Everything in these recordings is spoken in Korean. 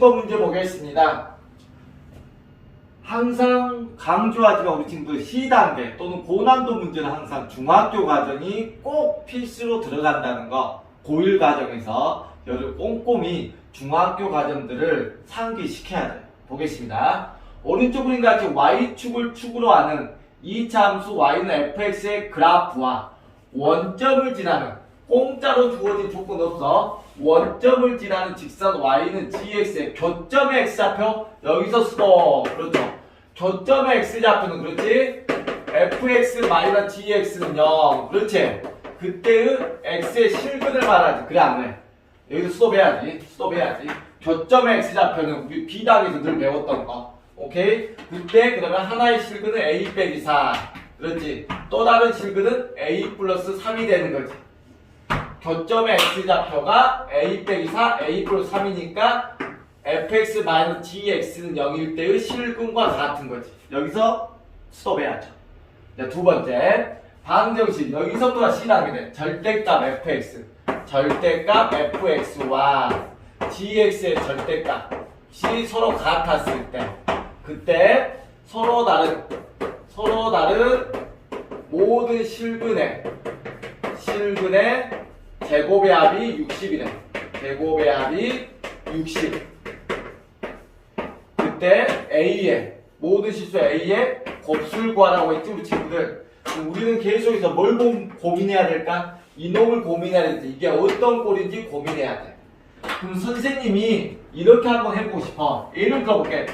50번 문제 보겠습니다. 항상 강조하지만 우리 친구들 C단계 또는 고난도 문제는 항상 중학교 과정이 꼭 필수로 들어간다는 거 고1 과정에서 여러분 꼼꼼히 중학교 과정들을 상기시켜야 돼요. 보겠습니다. 오른쪽 그림 같이 Y축을 축으로 하는 이차 함수 Y는 fx의 그래프와 원점을 지나는 공짜로 주어진 조건 없어 원점을 지나는 직선 y는 gx의 교점의 x좌표 여기서 스톱 그렇죠? 교점의 x좌표는 그렇지? fx 마이너스 gx는 0 그렇지? 그때의 x의 실근을 말하지. 그래 안 그래? 여기서 스톱해야지. 스톱해야지. 교점의 x좌표는 우리 B당에서 늘 배웠던 거. 오케이? 그때 그러면 하나의 실근은 a 빼기 4 그렇지? 또 다른 실근은 a 플러스 3이 되는 거지 교점의 x좌표가 a 빼기 4, a 플러스 3이니까 fx 마이너스 gx는 0일 때의 실근과 같은 거지. 여기서 스톱해야죠. 자, 두 번째, 방정식. 여기서부터 시작하게 돼. 절대값 fx. 절대값 fx와 gx의 절대값이 서로 같았을 때. 그때 서로 다른, 서로 다른 모든 실근의, 실근의 제곱의 합이 60이네. 제곱의 합이 60. 그때 A의 모든 실수 A의 구하라고 했지 우리 친구들. 우리는 계속해서 뭘 고, 고민해야 될까? 이놈을 고민해야 될지 이게 어떤 꼴인지 고민해야 돼. 그럼 선생님이 이렇게 한번 해보고 싶어. 예를 들어볼게.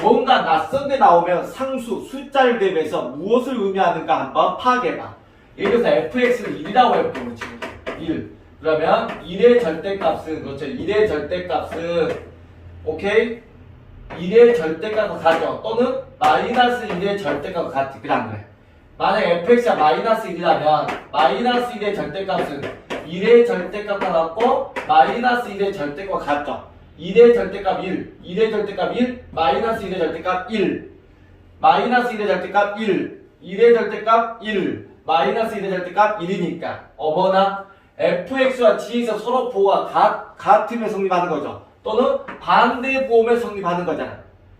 뭔가 낯선 데 나오면 상수, 숫자를 대비해서 무엇을 의미하는가 한번 파악해봐. 예를 들어서 fx를 1이라고 해볼게, 우리 친구들. 1. 그러면 1의 절대값은 그렇죠. 1의 절대값은 오케이? 1의 절대값과 같죠. 또는 마이너스 1의 절대값과 같지. 그래 안 그래? 만약 fx가 마이너스 1이라면 마이너스 1의 절대값은 1의 절대값과 같고 마이너스 1의 절대값과 같죠. 1의 절대값 1, 1의 절대값 1, 마이너스 1의 절대값 1, 마이너스 1의 절대값 1, 1의 절대값 1, 마이너스 1의 절대값 1이니까 어머나 fx와 g에서 서로 보호가 같, 같으면 성립하는 거죠. 또는 반대 보호면 성립하는 거잖아.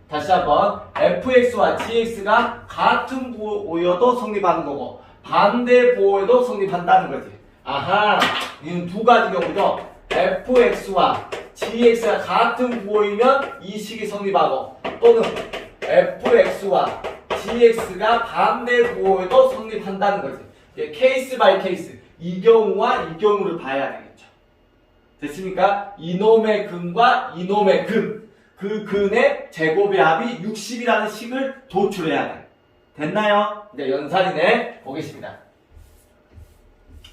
다시 한번 fx와 gx가 같은 보호여도 성립하는 거고 반대 보호에도 성립한다는 거지. 아하, 이는 두 가지 경우죠. fx와 gx가 같은 보호이면 이 식이 성립하고 또는 fx와 gx가 반대 보호에도 성립한다는 거지. 케이스 바이 케이스. 이 경우와 이 경우를 봐야 되겠죠. 됐습니까? 이놈의 근과 이놈의 근. 그 근의 제곱의 합이 60이라는 식을 도출해야 돼. 됐나요? 이제 연산이네. 보겠습니다.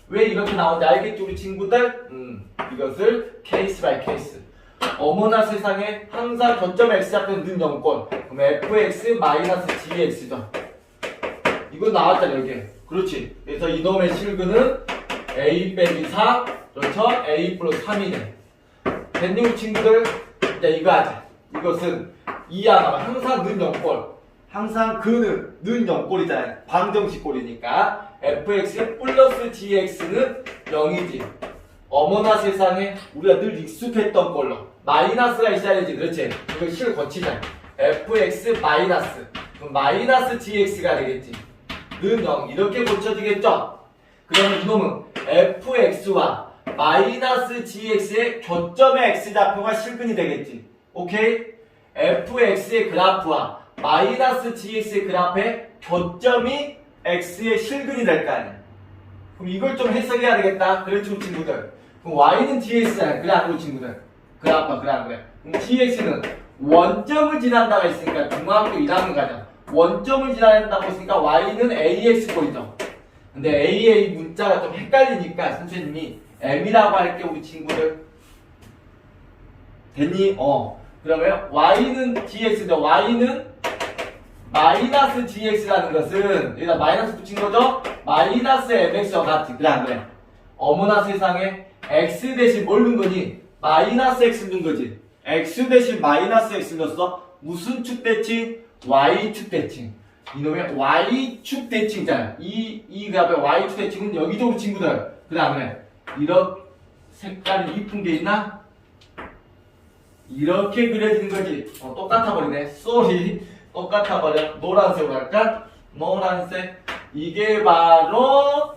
왜 이렇게 나오는지 알겠죠, 우리 친구들? 음, 이것을 케이스 바이 케이스. 어머나 세상에 항상 거점 x 잡히는 는 0꼴. 그럼 fx 마이너스 gx죠. 이거 나왔잖아, 여기. 그렇지. 그래서 이놈의 실근은 a 빼기 4, 그렇죠? a 플러스 3이네. 됐니, 친구들? 이제 이거 하자. 이것은 이하가 항상 는 0꼴. 항상 그는 는 0꼴이잖아요. 방정식 꼴이니까 fx 플러스 gx는 0이지. 어머나 세상에 우리가 늘 익숙했던 걸로 마이너스가 있어야지 그렇지 이거 실 거치자 fx 마이너스 그럼 마이너스 gx가 되겠지 는 0 이렇게 고쳐지겠죠 그러면 이놈은 fx와 마이너스 gx의 교점의 x좌표가 실근이 되겠지 오케이 fx의 그래프와 마이너스 gx의 그래프의 교점이 x의 실근이 될 거 아니야 그럼 이걸 좀 해석해야 되겠다. 그렇죠, 친구들. 그럼 y는 gx잖아요. 그래, 안 친구들? 그래, 아빠, 그래, 안 그래? 그럼 gx는 원점을 지난다고 했으니까 중학교 1학년 가자. 원점을 지난다고 했으니까 y는 ax꼴이죠. 근데 a의 문자가 좀 헷갈리니까 선생님이 m이라고 할게, 우리 친구들. 됐니? 어. 그러면 y는 gx죠. y는 마이너스 gx라는 것은 여기다 마이너스 붙인 거죠? 마이너스 mx와 같이 그래 안 그래? 어머나 세상에 x 대신 뭘 넣은 거니? 마이너스 x 넣은 거지 x 대신 마이너스 x 넣었어? 무슨 축 대칭? y축 대칭 이놈의 y축 대칭이잖아 이, 이 그래프의 y축 대칭은 우리 친구들 안 그래? 이런 색깔이 이쁜 게 있나? 이렇게 그려지는 거지. 어, 똑같아 버리네. 쏘리. 똑같아 버려. 노란색으로 할까? 노란색. 이게 바로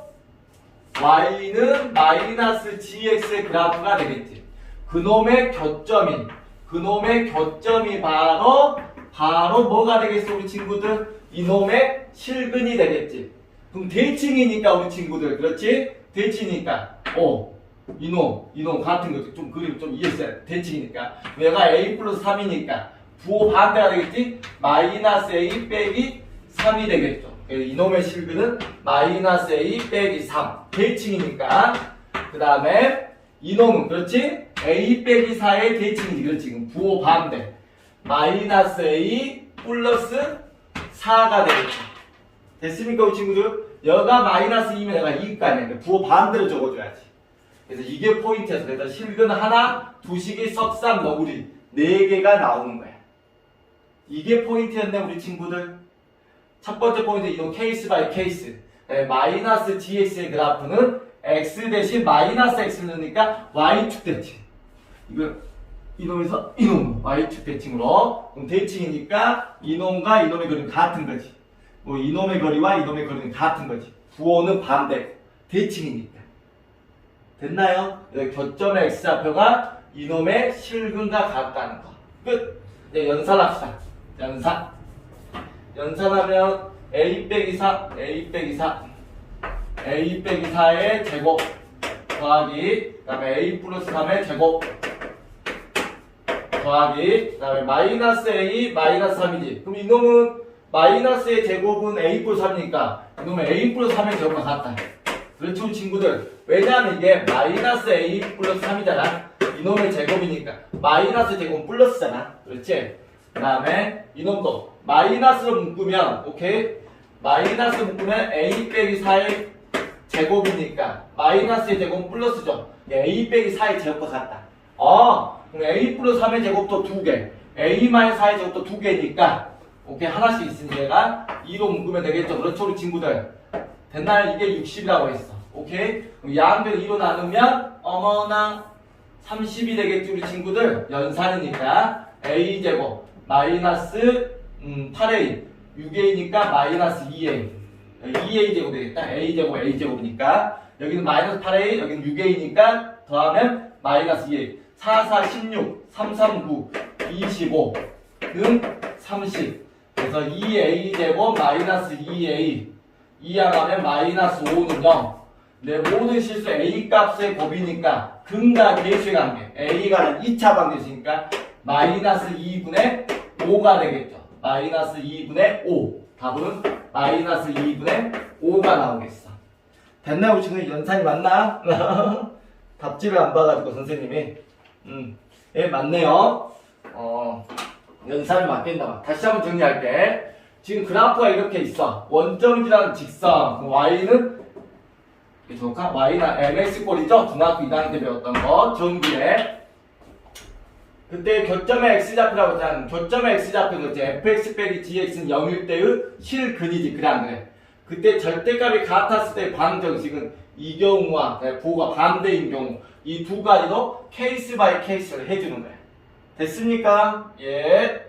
y는 마이너스 gx의 그래프가 되겠지. 그놈의 교점인 그놈의 교점이 바로 바로 뭐가 되겠어 우리 친구들? 이놈의 실근이 되겠지. 그럼 대칭이니까 우리 친구들 그렇지? 대칭이니까 어 이놈 이놈 같은 거좀 그림 좀 이해했어야 돼. 대칭이니까 얘가 a 플러스 3이니까 부호 반대가 되겠지? 마이너스 a 빼기 3이 되겠죠. 그래서 이놈의 실근은 마이너스 a 빼기 3 대칭이니까 그 다음에 이놈은 그렇지? a 빼기 4의 대칭이지 그렇지 지금 부호 반대 마이너스 a 플러스 4가 되겠죠. 됐습니까, 우리 친구들? 여가 마이너스 2면 내가 2가 아니야. 부호 반대로 적어줘야지. 그래서 이게 포인트에서 그래서 실근 하나, 두식이 석삼 너구리 네 개가 나오는 거야. 이게 포인트였네, 우리 친구들. 첫 번째 포인트 이동 케이스 바이 케이스. 네, 마이너스 gx의 그래프는 x 대신 마이너스 x를 넣으니까 y축 대칭. 이거 이놈에서 이놈 y축 대칭으로 그럼 대칭이니까 이놈과 이놈의 거리는 같은 거지. 뭐 이놈의 거리와 이놈의 거리는 같은 거지. 부호는 반대. 대칭이니까. 됐나요? 교점의 x좌표가 이놈의 실근과 같다는 거. 끝. 이제 연산합시다. 연산. 연산하면 a 빼기 4, a 빼기 4, a 빼기 4의 제곱 더하기 그 다음에 a 플러스 3의 제곱 더하기 그 다음에 마이너스 a 마이너스 3이지. 그럼 이놈은 마이너스의 제곱은 a 플러스 3이니까 이놈은 a 플러스 3의 제곱과 같다. 그렇죠 친구들. 왜냐하면 이게 마이너스 a 플러스 3이잖아. 이놈의 제곱이니까 마이너스 제곱은 플러스잖아. 그렇지? 그 다음에 이놈도 마이너스로 묶으면 오케이? 마이너스 묶으면 a 빼기 4의 제곱이니까 마이너스의 제곱은 플러스죠. a 빼기 4의 제곱과 같다. 어 a 플러스 3의 제곱도 2개 a 마이너스 4의 제곱도 2개니까 오케이 하나씩 있으니 얘가 2로 묶으면 되겠죠? 그렇죠 우리 친구들? 됐나요? 이게 60이라고 했어. 오케이? 양변 2로 나누면 어머나 30이 되겠지 우리 친구들? 연산이니까 a제곱 마이너스 음, 8a 6a니까 마이너스 2a 2a 제곱 되겠다. A 제곱 a 제곱이니까. 여기는 마이너스 8a 여기는 6a니까 더하면 마이너스 2a 4 4 16 3 3 9 25는 30 그래서 2a 제곱 마이너스 2a 이하가면 마이너스 5는 0. 내 모든 실수 a 값의 곱이니까 근과 계수의 관계 a가 2차 방정식이니까 마이너스 2분의 5가 되겠죠. 마이너스 2분의 5. 답은 마이너스 2분의 5가 나오겠어. 됐나요? 우리 친구 연산이 맞나? 답지를 안 봐가지고 선생님이 음, 예 맞네요. 어, 연산이 맞겠나 다시 한번 정리할게. 지금 그래프가 이렇게 있어. 원점이라는 직선. y는 좋까 y는 mx 꼴이죠. 중학교 2학년 때 배웠던 거. 전기에. 그때 교점의 x좌표라고 했잖아. 교점의 x좌표는 이제 fx 빼기 gx는 0일 때의 실근이지. 그래 안 그래? 그때 절대값이 같았을 때의 방정식은 이 경우와 부호가 반대인 경우 이 두 가지도 케이스 바이 케이스를 해주는 거야. 됐습니까? 예.